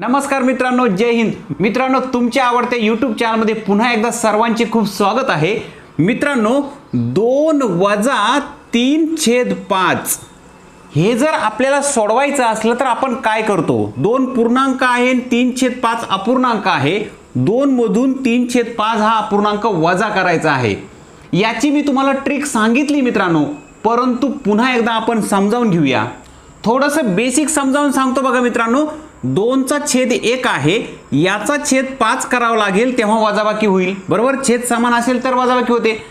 नमस्कार मित्रांनो जय हिंद. मित्रांनो तुमच्या आवडत्या यूट्यूब चॅनलमध्ये पुन्हा एकदा सर्वांचे खूप स्वागत आहे. मित्रांनो दोन वजा तीन छेद पाच. हे जर आपल्याला सोडवायचं असलं तर आपण काय करतो? दोन पूर्णांक आहे आणि तीन छेद पाच अपूर्णांक आहे. दोन मधून तीन छेद पाच हा अपूर्णांक वजा करायचा आहे. याची मी तुम्हाला ट्रिक सांगितली मित्रांनो परंतु पुन्हा एकदा आपण समजावून घेऊया. थोडंसं बेसिक समजावून सांगतो बघा मित्रांनो. दोनचा छेद एक आहे याचा छेद पाच करावा लागेल तेव्हा वजाबाकी होईल. बरोबर? छेद समान असेल तर वजाबाकी होते.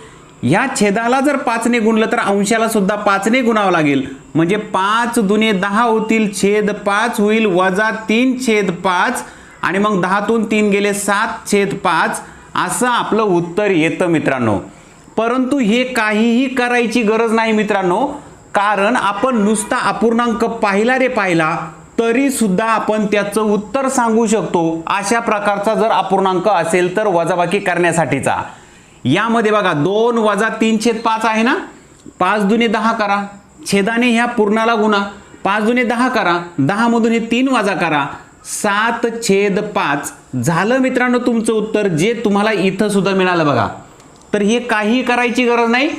या छेदाला जर पाचने गुणलं तर अंशाला सुद्धा पाचने गुणावं लागेल. म्हणजे पाच दुने दहा होतील छेद पाच होईल वजा तीन छेद पाच आणि मग दहातून तीन गेले सात छेद पाच असं आपलं उत्तर येतं मित्रांनो. परंतु हे काहीही करायची गरज नाही मित्रांनो. कारण आपण नुसता अपूर्णांक पाहिला रे पाहिला तरी सुद्धा आपण त्याचं उत्तर सांगू शकतो. अशा प्रकारचा जर अपूर्णांक असेल तर वजाबाकी करण्यासाठीचा. यामध्ये बघा दोन वजा तीन छेद पाच आहे ना? पाच दुने दहा करा. छेदाने ह्या पूर्णाला गुणा. पाच दुने दहा करा. दहामधून हे तीन वजा करा. सात छेद पाच. झालं मित्रांनो तुमचं उत्तर जे तुम्हाला इथं सुद्धा मिळालं बघा. तर हे काही करायची गरज नाही.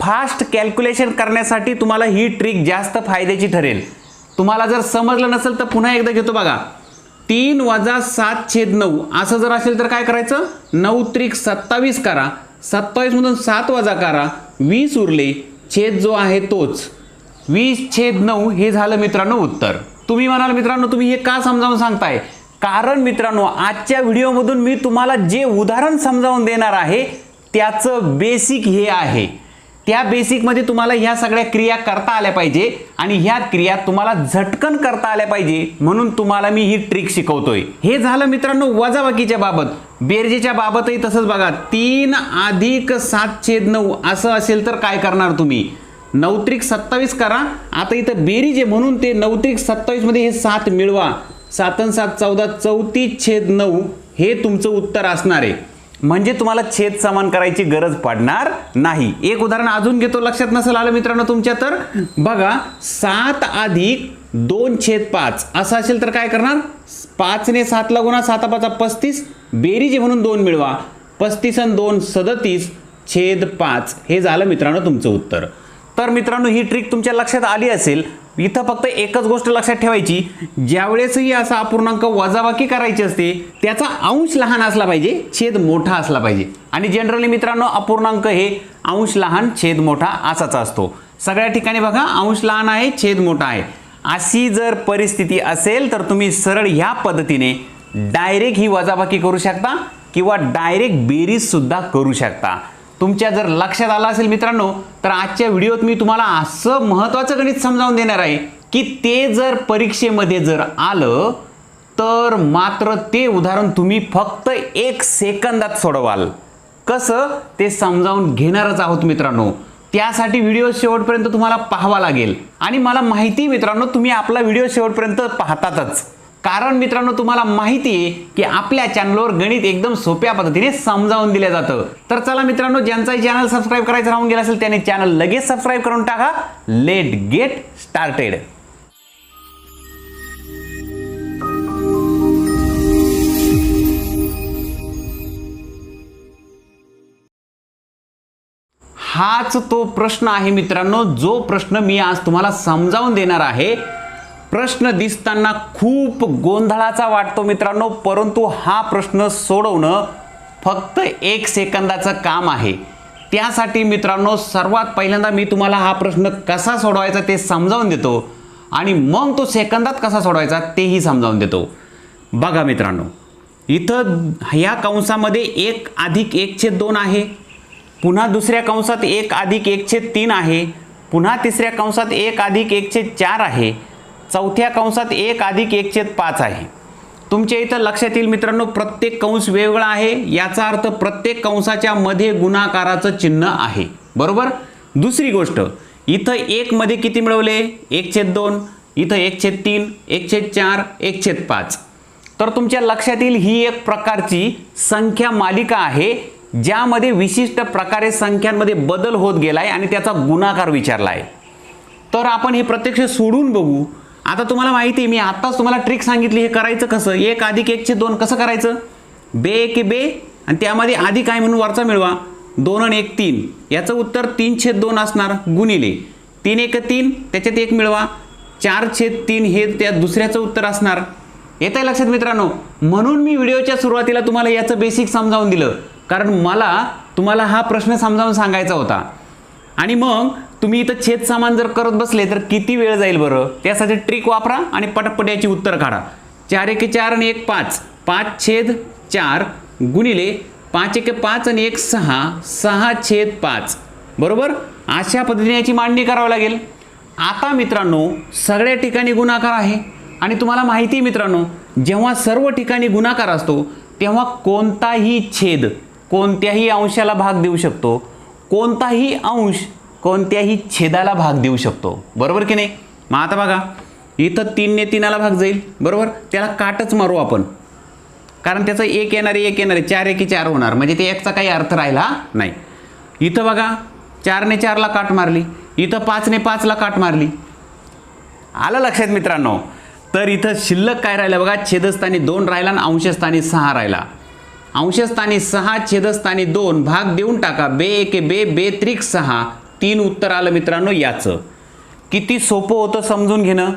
फास्ट कॅल्क्युलेशन करण्यासाठी तुम्हाला ही ट्रिक जास्त फायद्याची ठरेल. तुम्हाला जर समजलं नसेल तर पुन्हा एकदा घेतो बघा. तीन वजा सात छेद नऊ. असं जर असेल तर काय करायचं? नऊ त्रिक सत्तावीस करा. सत्तावीस मधून सात वजा करा. वीस उरले. छेद जो आहे तोच. वीस छेद नऊ हे झालं मित्रांनो उत्तर. तुम्ही म्हणाल मित्रांनो तुम्ही हे का समजावून सांगताय? कारण मित्रांनो आजच्या व्हिडिओमधून मी तुम्हाला जे उदाहरण समजावून देणार आहे त्याचं बेसिक हे आहे. त्या बेसिकमध्ये तुम्हाला ह्या सगळ्या क्रिया करता आल्या पाहिजे आणि ह्या क्रिया तुम्हाला झटकन करता आल्या पाहिजे म्हणून तुम्हाला मी ही ट्रिक शिकवतोय. हे झालं मित्रांनो वजाबाकीच्या बाबत. बेरजेच्या बाबतही तसंच बघा. तीन अधिक सात छेद नऊ असं असेल तर काय करणार तुम्ही? नौत्रिक सत्तावीस करा. आता इथं बेरीज आहे म्हणून ते नौत्रिक सत्तावीसमध्ये हे सात मिळवा. सातन सात चौदा चौतीस छेद नऊ हे तुमचं उत्तर असणार आहे. म्हणजे तुम्हाला छेद समान करायची गरज पडणार नाही. एक उदाहरण अजून घेतो लक्षात नसेल आलं मित्रांनो तुमच्या तर. बघा सात अधिक दोन छेद पाच. असं असेल तर काय करणार? पाचने सातला गुणा साता पाचा पस्तीस. बेरीज म्हणून दोन मिळवा. पस्तीस आणि दोन सदतीस छेद पाच. हे झालं मित्रांनो तुमचं उत्तर. तर मित्रांनो ही ट्रिक तुमच्या लक्षात आली असेल. इथं फक्त एकच गोष्ट लक्षात ठेवायची ज्यावेळेसही असा अपूर्णांक वजाबाकी करायची असते त्याचा अंश लहान असला पाहिजे छेद मोठा असला पाहिजे. आणि जनरली मित्रांनो अपूर्णांक हे अंश लहान छेद मोठा असाच असतो. सगळ्या ठिकाणी बघा अंश लहान आहे छेद मोठा आहे. अशी जर परिस्थिती असेल तर तुम्ही सरळ ह्या पद्धतीने डायरेक्ट ही वजाबाकी करू शकता किंवा डायरेक्ट बेरीजसुद्धा करू शकता. तुमच्या जर लक्षात आलं असेल मित्रांनो तर आजच्या व्हिडिओत मी तुम्हाला असं महत्त्वाचं गणित समजावून देणार आहे की ते जर परीक्षेमध्ये जर आलं तर मात्र ते उदाहरण तुम्ही फक्त एक सेकंदात सोडवाल. कसं? ते समजावून घेणारच आहोत मित्रांनो. त्यासाठी व्हिडिओ शेवटपर्यंत तुम्हाला पाहावा लागेल. आणि मला माहिती मित्रांनो तुम्ही आपला व्हिडिओ शेवटपर्यंत पाहतातच. कारण मित्रांनो तुम्हाला माहिती आहे की आपल्या चॅनलवर गणित एकदम सोप्या पद्धतीने समजावून दिलं जातं. तर चला मित्रांनो ज्यांचाही चॅनल सबस्क्राईब करायचं राहून गेला असेल त्याने चॅनल लगेच सबस्क्राईब करून टाका. लेट गेट स्टार्टेड हाच तो प्रश्न आहे मित्रांनो जो प्रश्न मी आज तुम्हाला समजावून देणार आहे. प्रश्न दिसताना खूप गोंधळाचा वाटतो मित्रांनो परंतु हा प्रश्न सोडवणं फक्त एक सेकंदाचं काम आहे. त्यासाठी मित्रांनो सर्वात पहिल्यांदा मी तुम्हाला हा प्रश्न कसा सोडवायचा ते समजावून देतो आणि मग तो सेकंदात कसा सोडवायचा तेही समजावून देतो. बघा मित्रांनो इथं ह्या कंसामध्ये एक अधिक एकशे दोन आहे पुन्हा दुसऱ्या कंसात एक अधिक एकशे तीन आहे पुन्हा तिसऱ्या कंसात एक अधिक एकशे चार आहे चौथ्या कंसात एक अधिक एक छेद पाच आहे. तुमच्या इथं लक्षात येईल मित्रांनो प्रत्येक कंस वेगळा आहे. याचा अर्थ प्रत्येक कंसाच्या मध्ये गुणाकाराचं चिन्ह आहे. बरोबर? दुसरी गोष्ट इथं एक मध्ये किती मिळवले? एक छेद दोन इथं एक छेद तीन एक छेद चार एक छेद पाच. तर तुमच्या लक्षात येईल ही एक प्रकारची संख्या मालिका आहे ज्यामध्ये विशिष्ट प्रकारे संख्यांमध्ये बदल होत गेलाय आणि त्याचा गुणाकार विचारला आहे तर आपण हे प्रत्यक्ष सोडून बघू. आता तुम्हाला माहिती आहे मी आत्ताच तुम्हाला ट्रिक सांगितली हे करायचं कसं? एक अधिक एकचे दोन कसं करायचं? बे एक बे आणि त्यामध्ये आधी काय म्हणून वरचा मिळवा. दोन आणि एक तीन. याचं उत्तर तीन छेद दोन असणार गुणिले. तीन एक तीन त्याच्यात एक मिळवा. चार छेद तीन हे त्या दुसऱ्याचं उत्तर असणार. येत आहे लक्षात मित्रांनो? म्हणून मी व्हिडिओच्या सुरुवातीला तुम्हाला याचं बेसिक समजावून दिलं. कारण मला तुम्हाला हा प्रश्न समजावून सांगायचा होता. आणि मग तुम्ही इथं छेद सामान जर करत बसले तर किती वेळ जाईल बरं? त्यासाठी ट्रिक वापरा आणि पटपट याची उत्तर काढा. चार एके चार आणि एक पाच. पाच छेद चार गुणिले पाच एके पाच आणि एक सहा. सहा छेद पाच. बरोबर? अशा पद्धतीने याची मांडणी करावी लागेल. आता मित्रांनो सगळ्या ठिकाणी गुणाकार आहे. आणि तुम्हाला माहिती आहे मित्रांनो जेव्हा सर्व ठिकाणी गुणाकार असतो तेव्हा कोणताही छेद कोणत्याही अंशाला भाग देऊ शकतो. कोणताही अंश कोणत्याही छेदाला भाग देऊ शकतो. बरोबर की नाही? मग आता बघा इथं तीनने तीनाला भाग जाईल. बरोबर? त्याला काटच मारू आपण. कारण त्याचं एक येणारे एक येणारे चार एकी चार होणार. म्हणजे ते एकचा काही अर्थ राहिला नाही. इथं बघा चारने चारला काट मारली. इथं पाचने पाचला काट मारली. आलं लक्षात मित्रांनो? तर इथं शिल्लक काय राहिलं बघा? छेदस्थानी दोन राहिला आणि अंशस्थानी सहा राहिला. अंशस्थानी सहा छेदस्थानी दोन भाग देऊन टाका. बे एके बे बे त्रिक सहा. तीन उत्तर आलं मित्रांनो याचं. किती सोपं होतं समजून घेणं?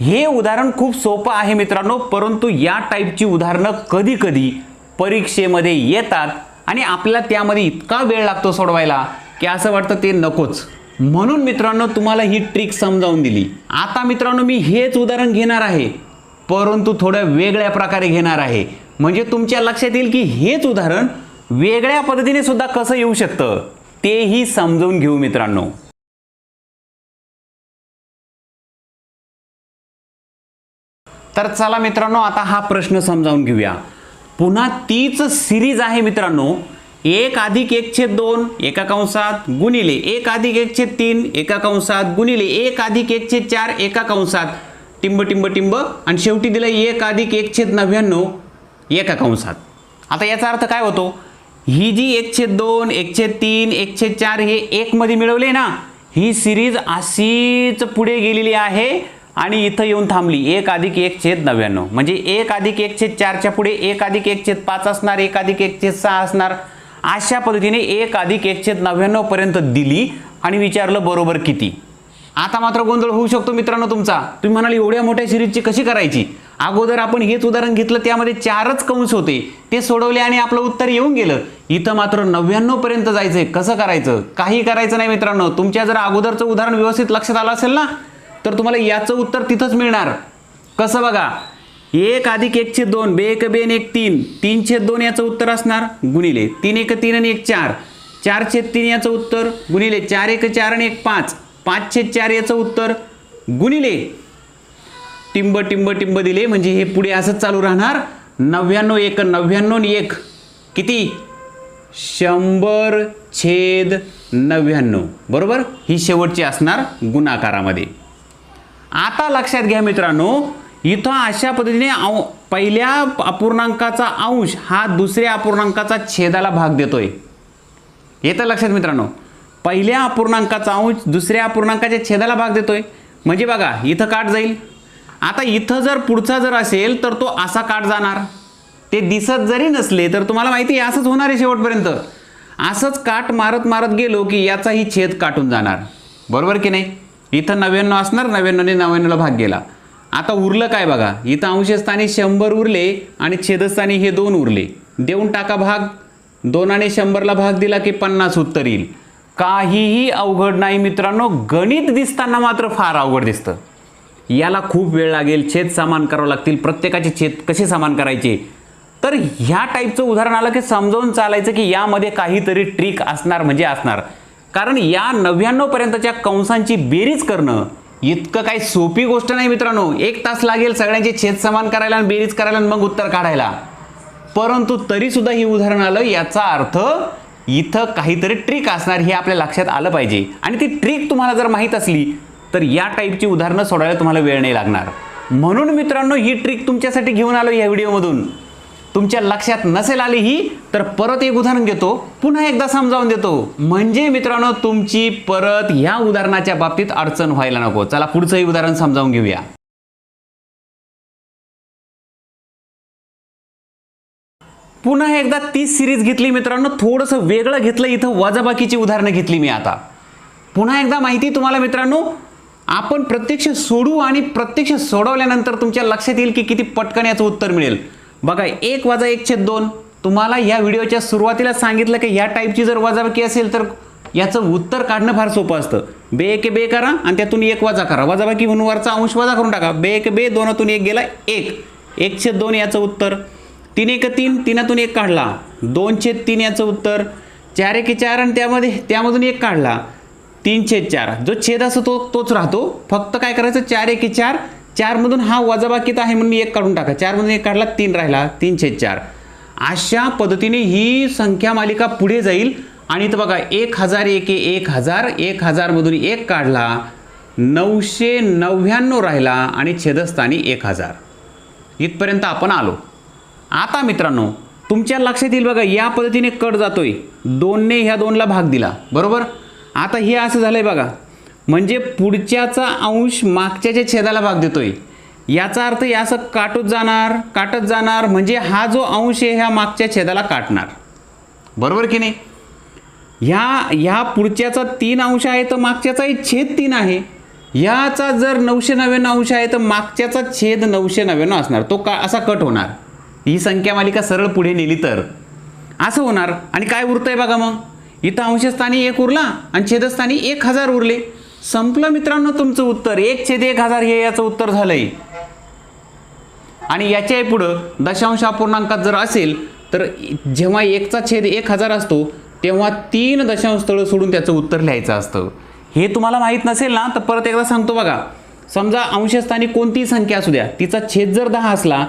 हे उदाहरण खूप सोपं आहे मित्रांनो परंतु या टाईपची उदाहरणं कधी कधी परीक्षेमध्ये येतात आणि आपल्याला त्यामध्ये इतका वेळ लागतो सोडवायला की असं वाटतं ते नकोच. म्हणून मित्रांनो तुम्हाला ही ट्रिक समजावून दिली. आता मित्रांनो मी हेच उदाहरण घेणार आहे परंतु थोड्या वेगळ्या प्रकारे घेणार आहे. म्हणजे तुमच्या लक्षात येईल की हेच उदाहरण वेगळ्या पद्धतीने सुद्धा कसं येऊ शकतं तेही समजून घेऊ मित्रांनो. तर चला मित्रांनो आता हा प्रश्न समजावून घेऊया. पुन्हा तीच सिरीज आहे मित्रांनो. एक अधिक एक छेद दोन एका कंसात गुणिले एक अधिक एक छेद तीन एका कंसात गुणिले एक अधिक एक छेद चार एका कंसात टिंब टिंब टिंब. आणि शेवटी दिलं एक अधिक एक छेद नव्याण्णव. एका कंसात. आता याचा अर्थ काय होतो? ही जी एकशे दोन एकशे तीन एकशे चार हे एकमध्ये मिळवले ना ही सिरीज अशीच पुढे गेलेली आहे आणि इथं येऊन थांबली. एक अधिक एक छेद नव्याण्णव. म्हणजे एक अधिक एक छेद चारच्या पुढे एक अधिक एक छेद पाच असणार एक अधिक एक छेद सहा असणार. अशा पद्धतीने एक अधिक एक छेद नव्याण्णव पर्यंत दिली आणि विचारलं बरोबर किती. आता मात्र गोंधळ होऊ शकतो मित्रांनो तुमचा. तुम्ही म्हणाल एवढ्या मोठ्या सिरीजची कशी करायची? अगोदर आपण हेच उदाहरण घेतलं त्यामध्ये चारच कंस होते. ते सोडवले आणि आपलं उत्तर येऊन गेलं. इथं मात्र नव्याण्णव पर्यंत जायचंय. कसं करायचं? काही करायचं नाही मित्रांनो. तुमच्या जर अगोदरचं उदाहरण व्यवस्थित लक्षात आलं असेल ना तर तुम्हाला याचं उत्तर तिथंच मिळणार. कसं बघा? एक अधिक एक दोन बे एक बेन एक तीन. तीनशे दोन याचं उत्तर असणार? गुणिले. तीन एक तीन आणि एक चार. चारशे तीन याचं उत्तर गुणिले. चार एक चार आणि एक पाच. पाच छेद चार याचं उत्तर गुणिले. टिंब टिंब टिंब दिले. म्हणजे हे पुढे असंच चालू राहणार. नव्याण्णव एक नव्याण्णव एक. किती? शंभर छेद नव्याण्णव. बरोबर? ही शेवटची असणार गुणाकारामध्ये. आता लक्षात घ्या मित्रांनो इथं अशा पद्धतीने अं- पहिल्या अपूर्णांकाचा अंश हा दुसऱ्या अपूर्णांकाचा छेदाला भाग देतोय. येतं लक्षात मित्रांनो? पहिल्या अपूर्णांकाचा अंश दुसऱ्या अपूर्णांकाच्या छेदाला भाग देतोय. म्हणजे बघा इथं काट जाईल. आता इथं जर पुढचा जर असेल तर तो असा काट जाणार. ते दिसत जरी नसले तर तुम्हाला माहिती आहे असंच होणार आहे शेवटपर्यंत. असंच काट मारत मारत गेलो की याचाही छेद काटून जाणार. बरोबर की नाही? इथं नव्याण्णव असणार नव्याण्णवने नव्याण्णवला भाग गेला. आता उरलं काय बघा? इथं अंशस्थानी शंभर उरले आणि छेदस्थानी हे दोन उरले. देऊन टाका भाग. दोनाने शंभरला भाग दिला की पन्नास उत्तर येईल. काहीही अवघड नाही मित्रांनो गणित दिसताना मात्र फार अवघड दिसतं. याला खूप वेळ लागेल छेद समान करावं लागतील प्रत्येकाचे छेद कसे समान करायचे? तर ह्या टाईपचं उदाहरण आलं की समजावून चालायचं की यामध्ये काहीतरी ट्रिक असणार म्हणजे असणार. कारण या नव्याण्णव पर्यंतच्या कंसांची बेरीज करणं इतकं काही सोपी गोष्ट नाही मित्रांनो. एक तास लागेल सगळ्यांचे छेद समान करायला आणि बेरीज करायला आणि मग उत्तर काढायला. परंतु तरी सुद्धा ही उदाहरण आलं याचा अर्थ इथं काहीतरी ट्रिक असणार हे आपल्या लक्षात आलं पाहिजे. आणि ती ट्रिक तुम्हाला जर माहीत असली तर या टाईपची उदाहरणं सोडायला तुम्हाला वेळ नाही लागणार. म्हणून मित्रांनो ही ट्रिक तुमच्यासाठी घेऊन आलो या व्हिडिओमधून. तुमच्या लक्षात नसेल आली ही तर परत एक उदाहरण घेतो. पुन्हा एकदा समजावून देतो. म्हणजे मित्रांनो तुमची परत ह्या उदाहरणाच्या बाबतीत अडचण व्हायला नको. चला पुढचंही उदाहरण समजावून घेऊया. पुन्हा एकदा तीच सिरीज घेतली मित्रांनो. थोडंसं वेगळं घेतलं इथं वजाबाकीची उदाहरणं घेतली मी आता. पुन्हा एकदा माहिती तुम्हाला मित्रांनो आपण प्रत्यक्ष सोडू आणि प्रत्यक्ष सोडवल्यानंतर तुमच्या लक्षात येईल की किती पटकन याचं उत्तर मिळेल. बघा एक वजा एक छेद दोन. तुम्हाला या व्हिडिओच्या सुरुवातीला सांगितलं की या टाईपची जर वजाबाकी असेल तर याचं उत्तर काढणं फार सोपं असतं. बे एक बे करा आणि त्यातून एक वजा करा. वजाबाकी म्हणून वरचा अंश वजा करून टाका. बे एक बे दोनातून एक गेला एक. एक छेद दोन याचं उत्तर. तीन एक तीन. तीनातून एक काढला. दोन छेद तीन याचं उत्तर. चार एक चार आणि त्यामध्ये त्यामधून एक काढला. तीन छेद चार. जो छेद असतो तो तोच राहतो. फक्त काय करायचं? चार एक चार. चारमधून हा वजाबाकीत आहे म्हणून एक काढून टाका. चारमधून एक काढला तीन राहिला. तीन छेद चार. अशा पद्धतीने ही संख्या मालिका पुढे जाईल. आणि इथं बघा एक हजार एक एक हजार. एक हजारमधून एक काढला. नऊशे नव्याण्णव राहिला आणि छेदस्थानी एक हजार. इथपर्यंत आपण आलो. आता मित्रांनो तुमच्या लक्षात येईल बघा या पद्धतीने कट जातोय. दोनने ह्या दोनला भाग दिला. बरोबर? आता हे असं झालं आहे बघा. म्हणजे पुढच्याचा अंश मागच्याच्या छेदाला भाग देतो आहे याचा अर्थ हे असं काटत जाणार काटत जाणार म्हणजे हा जो अंश आहे ह्या मागच्या छेदाला काटणार. बरोबर की नाही? ह्या ह्या पुढच्याचा तीन अंश आहे तर मागच्याचाही छेद तीन आहे. ह्याचा जर नऊशे नव्याण्णव अंश आहे तर मागच्याचा छेद नऊशे नव्याण्णव असणार. तो का असा कट होणार. ही संख्या मालिका सरळ पुढे नेली तर. असं होणार. आणि काय उरतं आहे बघा मग? इथं अंशस्थानी एक उरला आणि छेदस्थानी एक हजार उरले. संपलं मित्रांनो तुमचं उत्तर. एक छेद एक हजार हे याचं उत्तर झालंय. आणि याच्याही पुढं दशांश अपूर्णांकात जर असेल तर जेव्हा एकचा छेद एक हजार असतो तेव्हा तीन दशांश स्थळं सोडून त्याचं उत्तर लिहायचं असतं. हे तुम्हाला माहीत नसेल ना तर परत एकदा सांगतो बघा. समजा अंशस्थानी कोणतीही संख्या असू द्या तिचा छेद जर दहा असला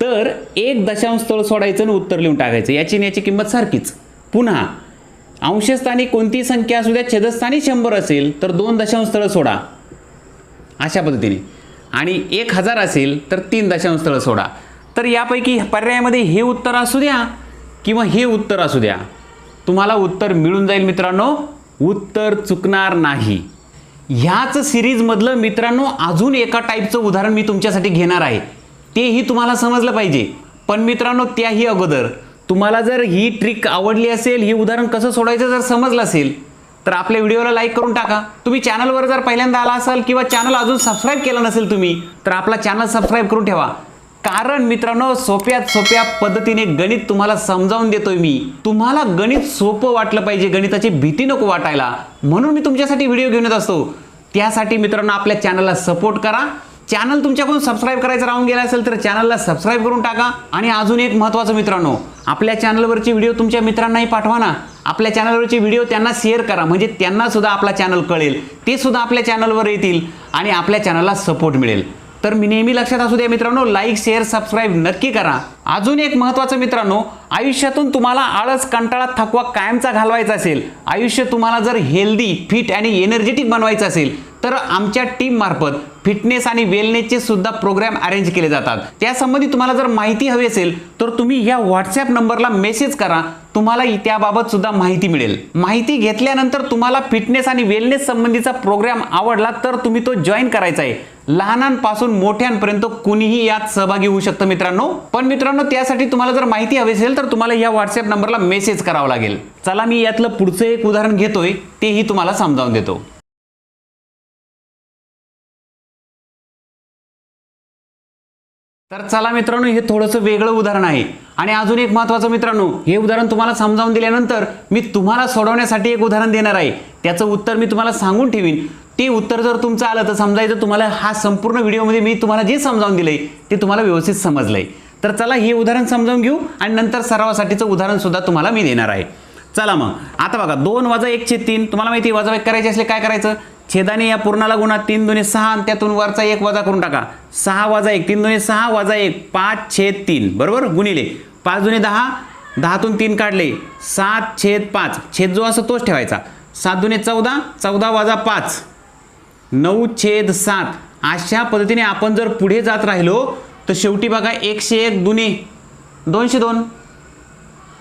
तर एक दशांश स्थळ सोडायचं आणि उत्तर लिहून टाकायचं. याची आणि याची किंमत सारखीच. पुन्हा अंशस्थानी कोणतीही संख्या असू द्या छेदस्थानी शंभर असेल तर दोन दशांश स्थळं सोडा. अशा पद्धतीने. आणि एक हजार असेल तर तीन दशांश स्थळं सोडा. तर यापैकी पर्यायामध्ये हे उत्तर असू द्या किंवा हे उत्तर असू द्या. तुम्हाला उत्तर मिळून जाईल मित्रांनो. उत्तर चुकणार नाही. ह्याच सिरीजमधलं मित्रांनो अजून एका टाईपचं उदाहरण मी तुमच्यासाठी घेणार आहे. तेही तुम्हाला समजलं पाहिजे. पण मित्रांनो त्याही अगोदर तुम्हाला जर ही ट्रिक आवडली असेल ही उदाहरण कसं सोडायचं जर समजलं असेल तर आपल्या व्हिडिओला लाईक करून टाका. तुम्ही चॅनलवर जर पहिल्यांदा आला असाल किंवा चॅनल अजून सबस्क्राईब केलं नसेल तुम्ही तर आपला चॅनल सबस्क्राईब करून ठेवा. कारण मित्रांनो सोप्यात सोप्या पद्धतीने गणित तुम्हाला समजावून देतोय मी. तुम्हाला गणित सोपं वाटलं पाहिजे गणिताची भीती नको वाटायला. म्हणून मी तुमच्यासाठी व्हिडिओ घेऊन येत असतो. त्यासाठी मित्रांनो आपल्या चॅनलला सपोर्ट करा. चॅनल तुमच्याकडून सबस्क्राईब करायचं राहून गेला असेल तर चॅनलला सबस्क्राईब करून टाका. आणि अजून एक महत्त्वाचं मित्रांनो आपल्या चॅनलवरची व्हिडिओ तुमच्या मित्रांनाही पाठवा ना. आपल्या चॅनलवरचे व्हिडिओ त्यांना शेअर करा. म्हणजे त्यांनासुद्धा आपला चॅनल कळेल. ते सुद्धा आपल्या चॅनलवर येतील आणि आपल्या चॅनलला सपोर्ट मिळेल. तर मी नेहमी लक्षात असू द्या मित्रांनो लाईक शेअर सबस्क्राईब नक्की करा. अजून एक महत्त्वाचं मित्रांनो आयुष्यातून तुम्हाला आळस कंटाळा थकवा कायमचा घालवायचा असेल. आयुष्य तुम्हाला जर हेल्दी फिट आणि एनर्जेटिक बनवायचं असेल तर आमच्या टीम मार्फत फिटनेस आणि वेलनेसचे सुद्धा प्रोग्राम अरेंज केले जातात. त्यासंबंधी तुम्हाला जर माहिती हवी असेल तर तुम्ही या व्हॉट्सॲप नंबरला मेसेज करा. तुम्हाला त्याबाबत सुद्धा माहिती मिळेल. माहिती घेतल्यानंतर तुम्हाला फिटनेस आणि वेलनेस संबंधीचा प्रोग्राम आवडला तर तुम्ही तो जॉईन करायचा आहे. लहानांपासून मोठ्यांपर्यंत कुणीही यात सहभागी होऊ शकतं मित्रांनो. पण मित्रांनो त्यासाठी तुम्हाला जर माहिती हवी असेल तर तुम्हाला या व्हॉट्सअप नंबरला मेसेज करावा लागेल. चला मी यातलं पुढचं एक उदाहरण घेतोय तेही तुम्हाला समजावून देतो. तर चला मित्रांनो हे थोडंसं वेगळं उदाहरण आहे. आणि अजून एक महत्त्वाचं मित्रांनो हे उदाहरण तुम्हाला समजावून दिल्यानंतर मी तुम्हाला सोडवण्यासाठी एक उदाहरण देणार आहे. त्याचं उत्तर मी तुम्हाला सांगून ठेवीन. ते उत्तर जर तुमचं आलं तर समजायचं तुम्हाला हा संपूर्ण व्हिडिओमध्ये मी तुम्हाला जे समजावून दिलंय ते तुम्हाला व्यवस्थित समजलंय. तर चला हे उदाहरण समजावून घेऊ आणि नंतर सरावासाठीचं उदाहरण सुद्धा तुम्हाला मी देणार आहे. चला मग. आता बघा दोन वाजा एकशे तीन. तुम्हाला माहिती वजा एक करायचे असले काय करायचं? छेदाने या पूर्णाला गुणा तीन दोन्ही सहा आणि त्यातून वरचा एक वजा करून टाका. सहा वजा एक तीन दोन्ही सहा वजा एक पाच छेद तीन. बरोबर? गुणिले. पाच दोन्ही दहा दहातून तीन काढले. सात छेद पाच. छेद जो असतो तोच ठेवायचा. सात दुने चौदा चौदा वजा पाच. नऊ छेद सात. अशा पद्धतीने आपण जर पुढे जात राहिलो तर शेवटी बघा एकशे एक दुने. दोनशे दोन.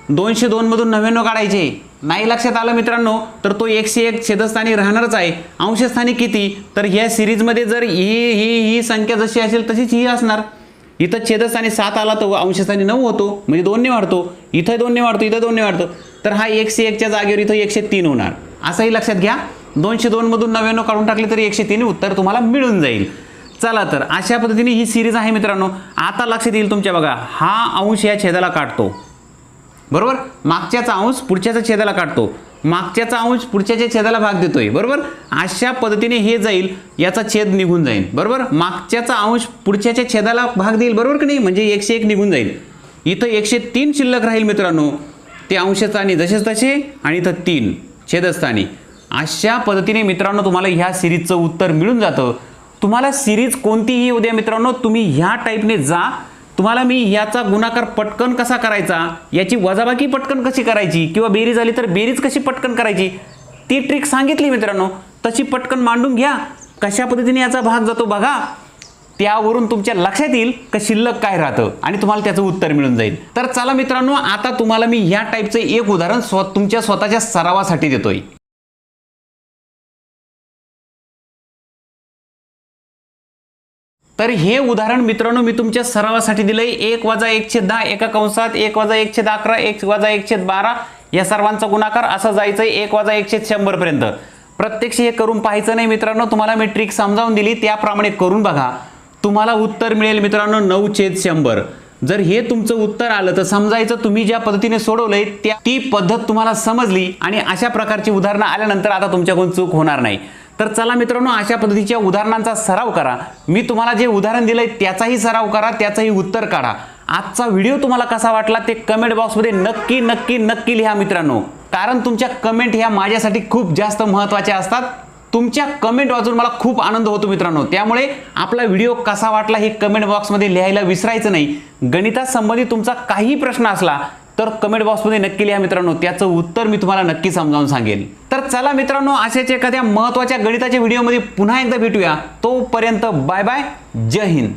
दोनशे दोनमधून नव्याण्णव काढायचे. नाही लक्षात आलं मित्रांनो तर तो एकशे एक छेदस्थानी राहणारच आहे. अंशस्थानी किती? तर ह्या सिरीजमध्ये जर ही ही ही संख्या जशी असेल तशीच ही असणार. इथं छेदस्थानी सात आला तर अंशस्थानी नऊ होतो म्हणजे दोनने वाढतो. इथं दोनने वाढतो इथं दोनने वाढतो. तर हा एकशे एकच्या जागेवर इथं एकशे तीन होणार. असंही लक्षात घ्या. दोनशे दोनमधून नव्याण्णव काढून टाकले तरी एकशे तीन उत्तर तुम्हाला मिळून जाईल. चला तर अशा पद्धतीने ही सिरीज आहे मित्रांनो. आता लक्षात येईल तुमच्या बघा हा अंश या छेदाला काढतो. बरोबर? मागच्याचा अंश पुढच्याच्या छेदाला काढतो. मागच्याचा अंश पुढच्याच्या छेदाला भाग देतोय. बरोबर? अशा पद्धतीने हे जाईल याचा छेद निघून जाईल. बरोबर? मागच्याचा अंश पुढच्याच्या छेदाला भाग देईल बरोबर की नाही? म्हणजे एकशे एक निघून जाईल. इथं एकशे तीन शिल्लक राहील मित्रांनो. ते अंशस्थानी जसेच तसे आणि इथं तीन छेदस्थानी. अशा पद्धतीने मित्रांनो तुम्हाला ह्या सिरीजचं उत्तर मिळून जातं. तुम्हाला सिरीज कोणतीही उद्या मित्रांनो. तुम्ही ह्या टाईपने जा. तुम्हाला मी याचा गुणाकार पटकन कसा करायचा? याची वजाबाकी पटकन कशी करायची? किंवा बेरीज आली तर बेरीज कशी पटकन करायची? ती ट्रिक सांगितली मित्रांनो. तशी पटकन मांडून घ्या. कशा पद्धतीने याचा भाग जातो बघा. त्यावरून तुमच्या लक्षात येईल का शिल्लक काय राहतं आणि तुम्हाला त्याचं उत्तर मिळून जाईल. तर चला मित्रांनो आता तुम्हाला मी ह्या टाईपचं एक उदाहरण स्व तुमच्या स्वतःच्या सरावासाठी देतोय. तर हे उदाहरण मित्रांनो मी तुमच्या सरावासाठी दिलंय. एक वजा एकशे दहा एका कंसात एक वजा एकशे अकरा एक वजा एकशे बारा या सर्वांचा गुणाकार असं जायचंय एक वजा एकशे शंभर पर्यंत. प्रत्यक्ष हे करून पाहायचं नाही मित्रांनो तुम्हाला मी ट्रिक समजावून दिली त्याप्रमाणे करून बघा. तुम्हाला उत्तर मिळेल मित्रांनो नऊ छेद शंभर. जर हे तुमचं उत्तर आलं तर समजायचं तुम्ही ज्या पद्धतीने सोडवलंय त्या ती पद्धत तुम्हाला समजली आणि अशा प्रकारची उदाहरणं आल्यानंतर आता तुमच्याकडून चूक होणार नाही. तर चला मित्रांनो अशा पद्धतीच्या उदाहरणांचा सराव करा. मी तुम्हाला जे उदाहरण दिलंय त्याचाही सराव करा त्याचंही उत्तर काढा. आजचा व्हिडिओ तुम्हाला कसा वाटला ते कमेंट बॉक्समध्ये नक्की नक्की नक्की लिहा मित्रांनो. कारण तुमच्या कमेंट ह्या माझ्यासाठी खूप जास्त महत्त्वाच्या असतात. तुमच्या कमेंट वाचून मला खूप आनंद होतो मित्रांनो. त्यामुळे आपला व्हिडिओ कसा वाटला हे कमेंट बॉक्समध्ये लिहायला विसरायचं नाही. गणितासंबंधी तुमचा काही प्रश्न असला तर कमेंट बॉक्समध्ये नक्की लिहा मित्रांनो त्याचं उत्तर मी तुम्हाला नक्की समजावून सांगेल. तर चला मित्रांनो अशाच एखाद्या महत्त्वाच्या गणिताच्या व्हिडिओमध्ये पुन्हा एकदा भेटूया. तोपर्यंत बाय बाय जय हिंद.